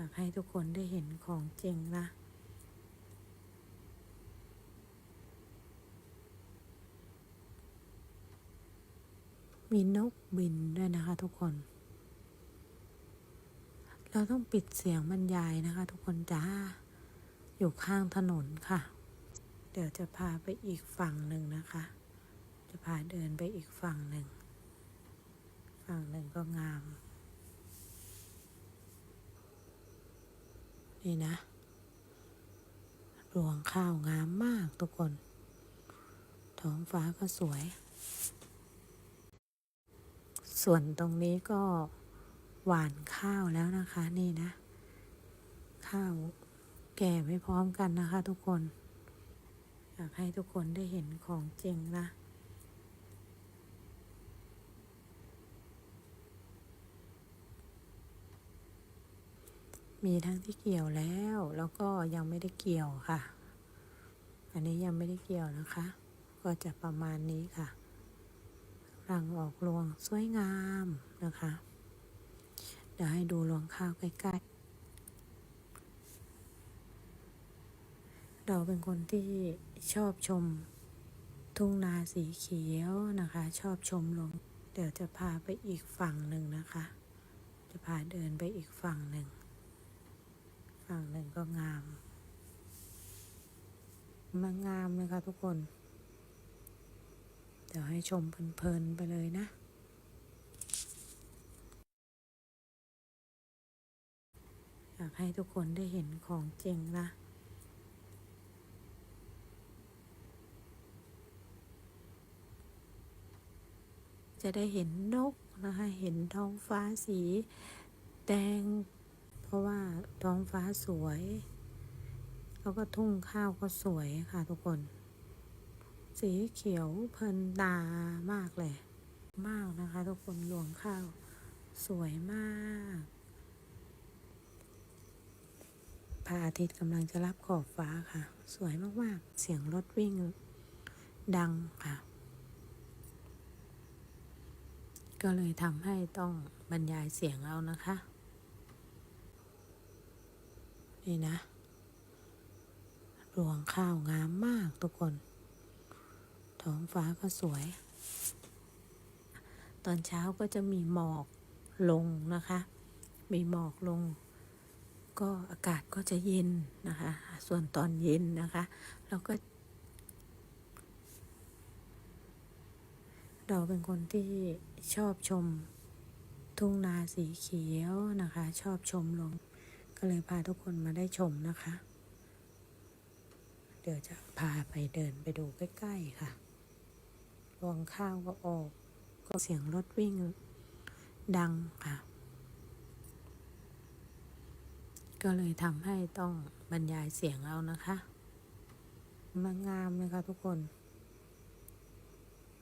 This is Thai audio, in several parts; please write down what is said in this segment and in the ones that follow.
อยากให้ทุกคนได้เห็นของจริงนะ มีนกบินด้วยนะคะทุกคน เราต้องปิดเสียงบรรยายนะคะทุกคนจ้า อยู่ข้างถนนค่ะ เดี๋ยวจะพาไปอีกฝั่งหนึ่งนะคะ จะพาเดินไปอีกฝั่งหนึ่ง ฝั่งหนึ่งก็งาม นี่นะ รวงข้าวงามมากทุกคน ท้องฟ้าก็สวย ส่วนตรงนี้ก็หวานข้าวแล้วนะคะนี่นะ ข้าวแก่ไม่พร้อมกันนะคะทุกคน อยากให้ทุกคนได้เห็นของจริงนะ มีทั้งที่เกี่ยวแล้วแล้วก็ยังไม่ได้เกี่ยวค่ะ อันนี้ยังไม่ได้เกี่ยวนะคะ ก็จะประมาณนี้ค่ะ รังออกรวงสวยงามนะคะ เดี๋ยวให้ดูรวงข้าวใกล้ๆ เราเป็นคนที่ชอบชมทุ่งนาสีเขียวนะคะ ชอบชมลง เดี๋ยวจะพาไปอีกฝั่งหนึ่งนะคะ จะพาเดินไปอีกฝั่งหนึ่ง ฝั่งหนึ่งก็งามมันงามเลยค่ะทุกคน เดี๋ยวให้ชมเพลินๆไปเลยนะ อยากให้ทุกคนได้เห็นของจริงนะจะได้เห็นนกนะคะ เห็นท้องฟ้าสีแดง ราะว่าท้องฟ้าสวย แล้วก็ทุ่งข้าวก็สวยค่ะทุกคน สีเขียวเพลินตามากเลย มากนะคะ ทุกคนรวงข้าวสวยมากพระอาทิตย์กำลังจะรับขอบฟ้าค่ะ สวยมากๆ เสียงรถวิ่งดังค่ะ ก็เลยทำให้ต้องบรรยายเสียงเอานะคะ นี่นะ รวงข้าวงามมากทุกคน ท้องฟ้าก็สวย ตอนเช้าก็จะมีหมอกลงนะคะ มีหมอกลง ก็อากาศก็จะเย็นนะคะ ส่วนตอนเย็นนะคะ เราก็ เราเป็นคนที่ชอบชมทุ่งนาสีเขียวนะคะ ชอบชมลง ก็เลยพาทุกคนมาได้ชมนะคะ เดี๋ยวจะพาไปเดินไปดูใกล้ๆค่ะรวงข้าวก็ออก ก็เสียงรถวิ่งดังค่ะ ก็เลยทำให้ต้องบรรยายเสียงเอานะคะมันงามเลยค่ะทุกคน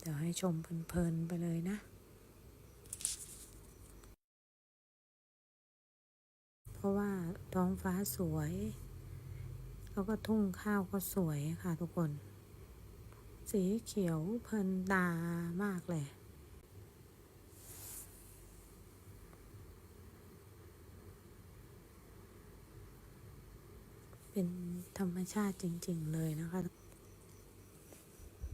เดี๋ยวให้ชมเพลินๆไปเลยนะ เพราะว่าท้องฟ้าสวย แล้วก็ทุ่งข้าวก็สวยค่ะทุกคน สีเขียวเพลินตามากเลยเป็นธรรมชาติจริง ๆ เลยนะคะ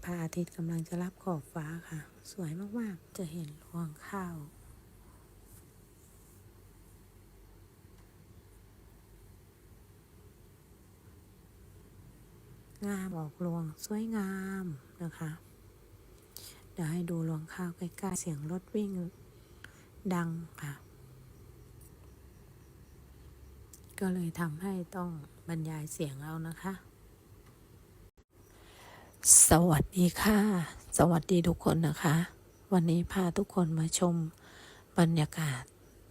พระอาทิตย์กำลังจะรับขอบฟ้าค่ะ สวยมาก ๆ จะเห็นรวงข้าว งามออกรวงสวยงามนะคะ เดี๋ยวให้ดูรวงข้าวใกล้ๆเสียงรถวิ่งดังค่ะ ก็เลยทำให้ต้องบรรยายเสียงเอานะคะ สวัสดีค่ะ สวัสดีทุกคนนะคะ วันนี้พาทุกคนมาชมบรรยากาศ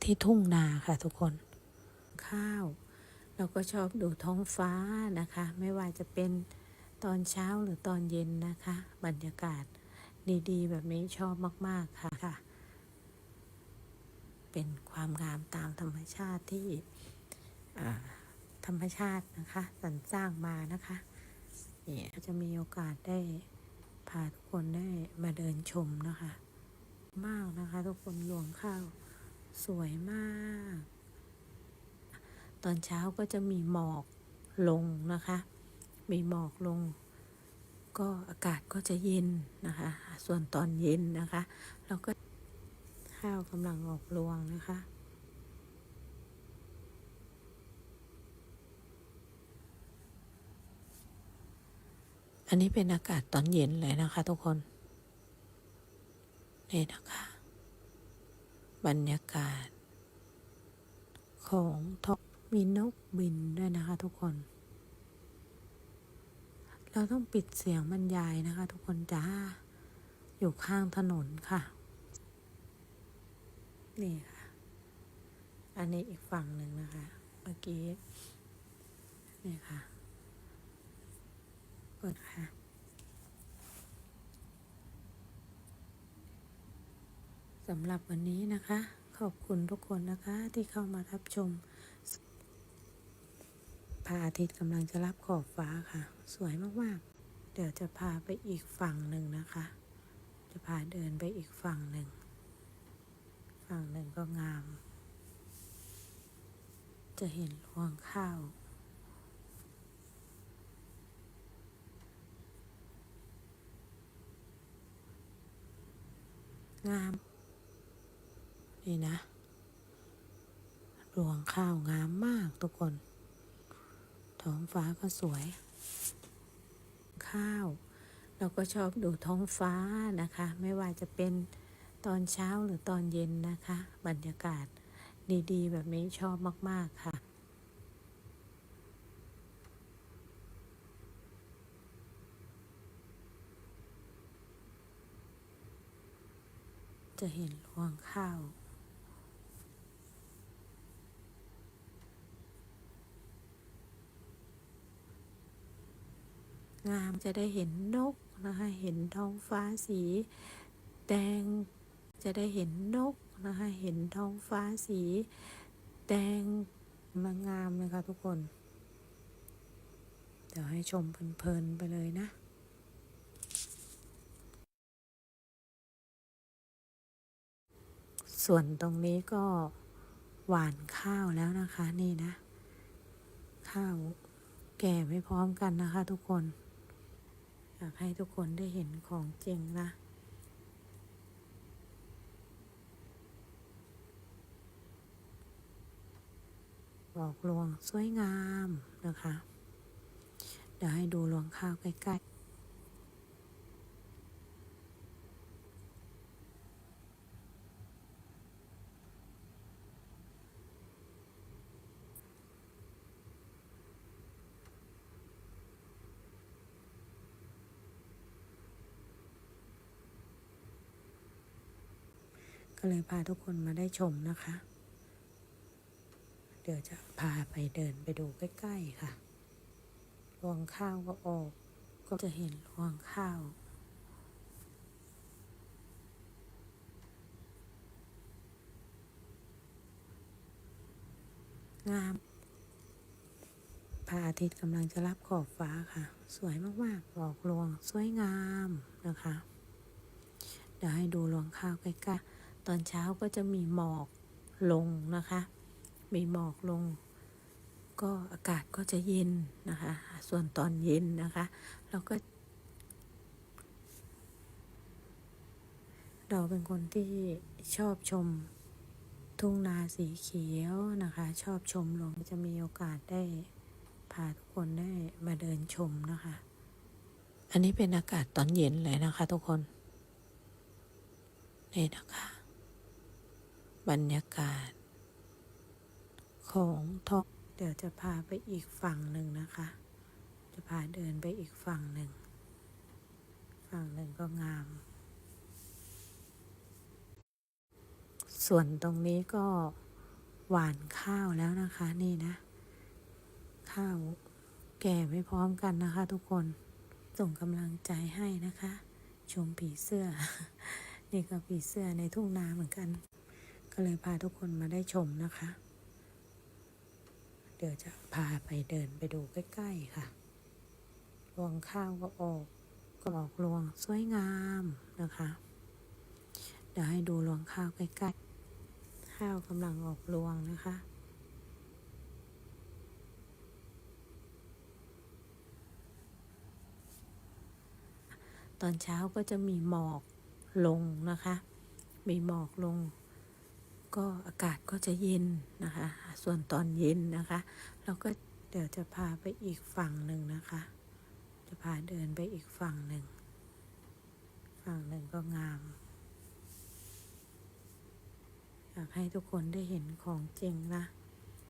ที่ทุ่งนาค่ะทุกคน ข้าว เราก็ชอบดูท้องฟ้านะคะ ไม่ว่าจะเป็นตอนเช้าหรือตอนเย็นนะคะ บรรยากาศดีๆ แบบนี้ชอบมาก ๆ ค่ะค่ะเป็นความงามตามธรรมชาติที่ธรรมชาตินะคะสรรสร้างมานะคะเนี่ยจะมีโอกาสได้พาทุกคนได้มาเดินชมนะคะ มากนะคะ ทุกคนรวงข้าวสวยมาก ตอนเช้าก็จะมีหมอกลงนะคะ มีหมอกลง ก็อากาศก็จะเย็นนะคะ ส่วนตอนเย็นนะคะเราก็ข้าวกำลังออกรวงนะคะอันนี้เป็นอากาศตอนเย็นเลยนะคะทุกคน นี่นะคะ บรรยากาศของท้อง มีนกบินด้วยนะคะ ทุกคน เราต้องปิดเสียงบรรยายนะคะ ทุกคนจ้า อยู่ข้างถนนค่ะ นี่ค่ะ อันนี้อีกฝั่งหนึ่งนะคะ เมื่อกี้ นี่ค่ะเปิดค่ะสำหรับวันนี้นะคะ ขอบคุณทุกคนนะคะที่เข้ามารับชม พระอาทิตย์กำลังจะรับขอบฟ้าค่ะ สวยมากๆ เดี๋ยวจะพาไปอีกฝั่งหนึ่งนะคะ จะพาเดินไปอีกฝั่งหนึ่ง ฝั่งหนึ่งก็งาม จะเห็นรวงข้าวงาม นี่นะ รวงข้าวงามมากทุกคน ท้องฟ้าก็สวย ข้าว เราก็ชอบดูท้องฟ้านะคะ ไม่ว่าจะเป็นตอนเช้าหรือตอนเย็นนะคะ บรรยากาศดีๆ แบบนี้ชอบมาก ๆ ค่ะจะเห็นรวงข้าว งามจะได้เห็นนกนะคะเห็นท้องฟ้าสี แดงจะได้เห็นนกนะคะเห็นท้องฟ้าสี แดงมางามเลยค่ะทุกคน เดี๋ยวให้ชมเพลินๆไปเลยนะส่วนตรงนี้ก็หวานข้าวแล้วนะคะนี่นะ ข้าวแก่ไม่พร้อมกันนะคะทุกคน อยากให้ทุกคนได้เห็นของจริงนะ บอกรวงสวยงามนะคะ เดี๋ยวให้ดูลวงข้าวใกล้ๆ ก็เลยพาทุกคนมาได้ชมนะคะ เดี๋ยวจะพาไปเดินไปดูใกล้ๆค่ะ รวงข้าวก็ออก ก็จะเห็นรวงข้าวงามพระอาทิตย์กำลังจะรับขอบฟ้าค่ะ สวยมากๆ ออกรวง สวยงามนะคะ เดี๋ยวให้ดูรวงข้าวใกล้ๆ ตอนเช้าก็จะมีหมอกลงนะคะ มีหมอกลง ก็อากาศก็จะเย็นนะคะ ส่วนตอนเย็นนะคะ เราก็ เราเป็นคนที่ชอบชมทุ่งนาสีเขียวนะคะ ชอบชมลงจะมีโอกาสได้พาทุกคนได้มาเดินชมนะคะ อันนี้เป็นอากาศตอนเย็นเลยนะคะทุกคน นี่นะคะ บรรยากาศ ของท้องเดี๋ยวจะพาไปอีกฝั่งหนึ่งนะคะ จะพาเดินไปอีกฝั่งหนึ่ง ฝั่งหนึ่งก็งาม ส่วนตรงนี้ก็หวานข้าวแล้วนะคะนี่นะ ข้าวแก่ไม่พร้อมกันนะคะ ทุกคนส่งกำลังใจให้นะคะ ชมผีเสื้อ นี่ก็ผีเสื้อในทุ่งนาเหมือนกัน ก็เลยพาทุกคนมาได้ชมนะคะ เดี๋ยวจะพาไปเดินไปดูใกล้ๆค่ะรวงข้าวก็ออกก็ออกรวงสวยงามนะคะ เดี๋ยวให้ดูรวงข้าวใกล้ๆ ข้าวกำลังออกรวงนะคะตอนเช้าก็จะมีหมอกลงนะคะ มีหมอกลง ก็อากาศก็จะเย็นนะคะ ส่วนตอนเย็นนะคะ เราก็เดี๋ยวจะพาไปอีกฝั่งหนึ่งนะคะ จะพาเดินไปอีกฝั่งหนึ่ง ฝั่งหนึ่งก็งาม อยากให้ทุกคนได้เห็นของจริงนะ